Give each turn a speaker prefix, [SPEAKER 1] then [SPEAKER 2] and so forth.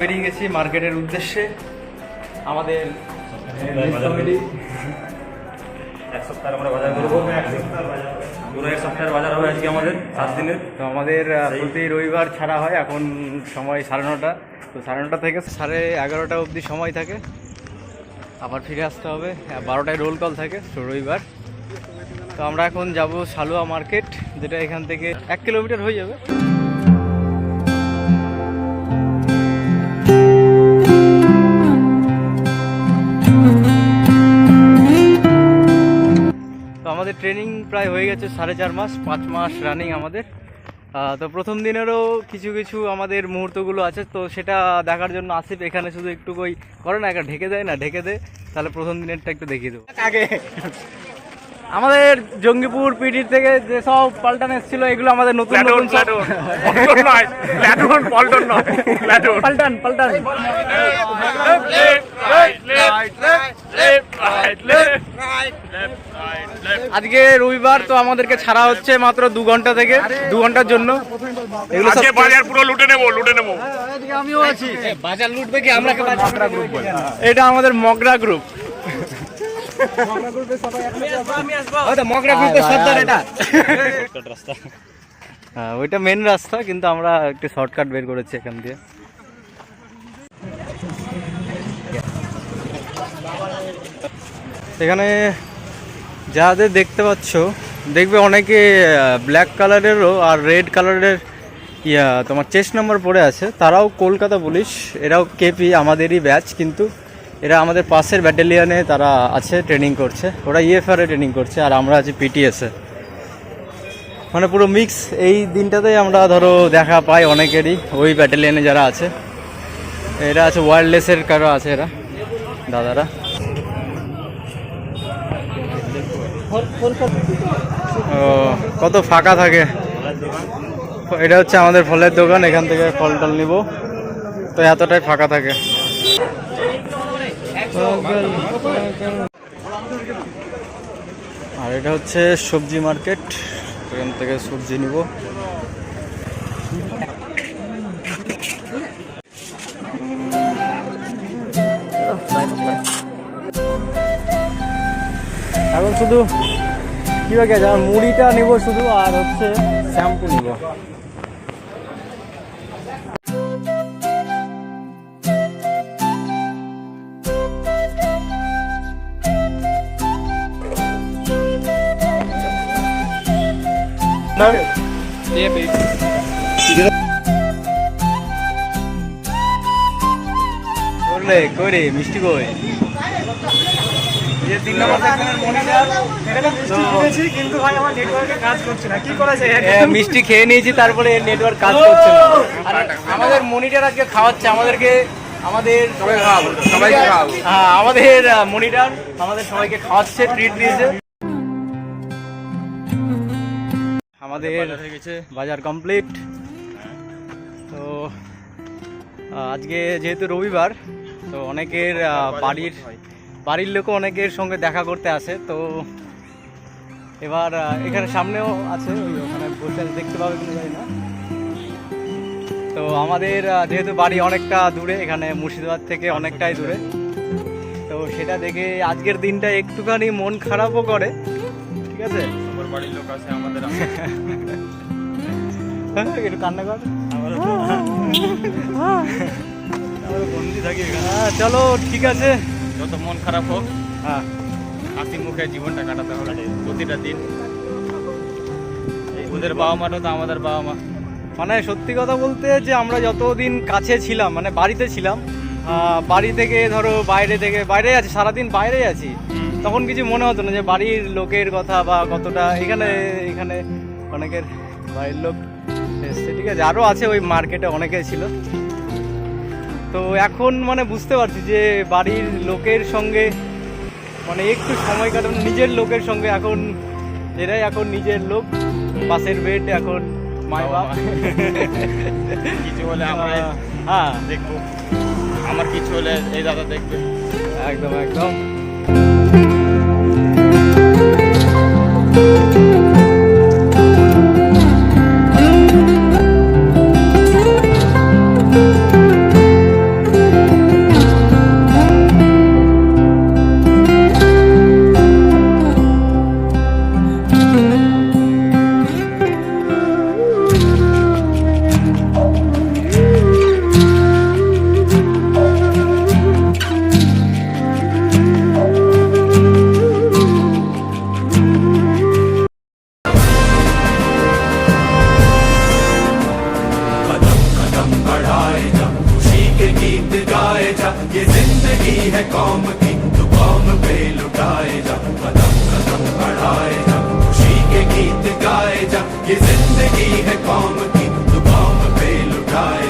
[SPEAKER 1] বেরিয়ে গেছি মার্কেটের উদ্দেশ্যে। আমাদের কমিটি
[SPEAKER 2] এক সপ্তাহের আমরা বাজার করব। পুরো এক সপ্তাহের বাজার হবে আজকে আমাদের সাত দিনের।
[SPEAKER 1] তো আমাদের প্রতি রবিবার ছাড়া হয় এখন সময় সাড়ে নটা। তো সাড়ে নটা থেকে সাড়ে এগারোটা অবধি সময় থাকে। আবার ফিরে আসতে হবে বারোটায় রোল কল থাকে তো রবিবার। তো আমরা এখন যাব সালুয়া মার্কেট যেটা এখান থেকে এক কিলোমিটার হয়ে যাবে। ট্রেনিং প্রায় হয়ে গেছে সাড়ে চার মাস পাঁচ মাস রানিং আমাদের তো প্রথম দিনেরও কিছু কিছু আমাদের মুহূর্তগুলো আছে তো সেটা দেখার জন্য আসিফ এখানে শুধু একটু ওই করে না একটা ঢেকে দেয় না ঢেকে দে তাহলে প্রথম দিনেরটা একটু দেখিয়ে দেবো আগে আমাদের জঙ্গিপুর পিটির থেকে যেসব পাল্টান এসেছিল এগুলো আমাদের নতুন নতুন পাল্টান পাল্টান আজকে রবিবার তো আমাদেরকে ছাড়া হচ্ছে মাত্র দু ঘণ্টা থেকে দু ঘণ্টার জন্য। এগুলো সব বাজার পুরো
[SPEAKER 2] লুটে নেব লুটে নেব।
[SPEAKER 1] আমিও আছি বাজার লুটবে কি আমরা গ্রুপ এটা আমাদের মগরা গ্রুপ মগরা গ্রুপের সর্দার এটা?
[SPEAKER 2] রাস্তা
[SPEAKER 1] হ্যাঁ ওইটা মেন রাস্তা কিন্তু আমরা একটু শর্টকাট বের করেছি এখান দিয়ে। এখানে যাদের দেখতে পাচ্ছ, দেখবে অনেকে ব্ল্যাক কালারেরও আর রেড কালারের ইয়া, তোমার চেস্ট নাম্বার পড়ে আছে। তারাও কলকাতা পুলিশ, এরাও কেপি আমাদেরই ব্যাচ কিন্তু এরা আমাদের পাশের ব্যাটালিয়নে তারা আছে ট্রেনিং করছে। ওরা ইএফআরে ট্রেনিং করছে, আর আমরা আছি পিটিএসে মানে পুরো মিক্স এই দিনটাতেই আমরা ধরো দেখা পাই অনেকেরই, ওই ব্যাটালিয়ানে যারা আছে। এরা আছে ওয়ারলেসের কারও আছে এরা, দাদারা। ও, কত ফাঁকা থাকে? এটা হচ্ছে আমাদের ফলের দোকান, এখান থেকে ফল টল নিব। তো এতটাই ফাঁকা থাকে। আর এটা হচ্ছে সবজি মার্কেট, এখান থেকে সবজি নিব। এখন শুধু কি বাকি আছে আমার মুড়িটা নিব শুধু আর হচ্ছে শ্যাম্পু নিব। করে মিষ্টি কই? যে তিন নম্বর সেকশনের মনিটর
[SPEAKER 3] কিন্তু ভাই আমার নেটওয়ার্কে কাজ করছে না। কি করা
[SPEAKER 1] যায়? মিষ্টি খেয়ে নিয়েছি তারপরে নেটওয়ার্ক কাজ করছে না। আর আমাদের মনিটর আজকে খাওয়াচ্ছে আমাদেরকে আমাদের হ্যাঁ আমাদের মনিটর আমাদের সবাইকে খাওয়াচ্ছে ট্রিট দিয়েছে। আমাদের বাজার কমপ্লিট তো আজকে যেহেতু রবিবার তো অনেকের বাড়ির বাড়ির লোকও অনেকের সঙ্গে দেখা করতে আসে তো এবার এখানে সামনেও আছে ওই ওখানে বসে দেখতে পাবে কিনা জানি না। তো আমাদের যেহেতু বাড়ি অনেকটা দূরে এখানে মুর্শিদাবাদ থেকে অনেকটাই দূরে তো সেটা দেখে আজকের দিনটা একটুখানি মন খারাপও করে ঠিক আছে?
[SPEAKER 2] সবার বাড়ির লোক আছে আমাদের
[SPEAKER 1] একটু কান্না কর। থাকি হ্যাঁ, চলো ঠিক আছে।
[SPEAKER 2] যত মন খারাপ হোক
[SPEAKER 1] হ্যাঁ।
[SPEAKER 2] হাসি মুখে জীবনটা কাটাতে হবে প্রতিটা দিন। ওদের বাবা মাটা তো আমাদের বাবা মা।
[SPEAKER 1] মানে সত্যি কথা বলতে যে আমরা যতদিন কাছে ছিলাম মানে বাড়িতে ছিলাম বাড়ি থেকে ধরো বাইরে থেকে বাইরে আছি সারাদিন বাইরে আছি তখন কিছু মনে হতো না যে বাড়ির লোকের কথা বা কতটা এখানে এখানে অনেকের বাড়ির লোক এসছে ঠিক আছে? আরও আছে ওই মার্কেটে অনেকে ছিল। তো এখন মানে বুঝতে পারছি যে বাড়ির লোকের সঙ্গে মানে একটু সময় কাটানো নিজের লোকের সঙ্গে এখন এরাই এখন নিজের লোক। বাসের বেড এখন মাই বাপ।
[SPEAKER 2] কিছু হলে আমরা
[SPEAKER 1] হ্যাঁ।
[SPEAKER 2] দেখব। আমার কিছু হলে এই দাদা দেখবে।
[SPEAKER 1] একদম একদম।
[SPEAKER 2] गाए जा खुशी के गीत गाए जा। ये ज़िंदगी है कौम की तो कौम पे लुटाए जा। कदम कदम बढ़ाए जा खुशी के गीत गाए जा। ये ज़िंदगी है कौम की तो कौम पे लुटाए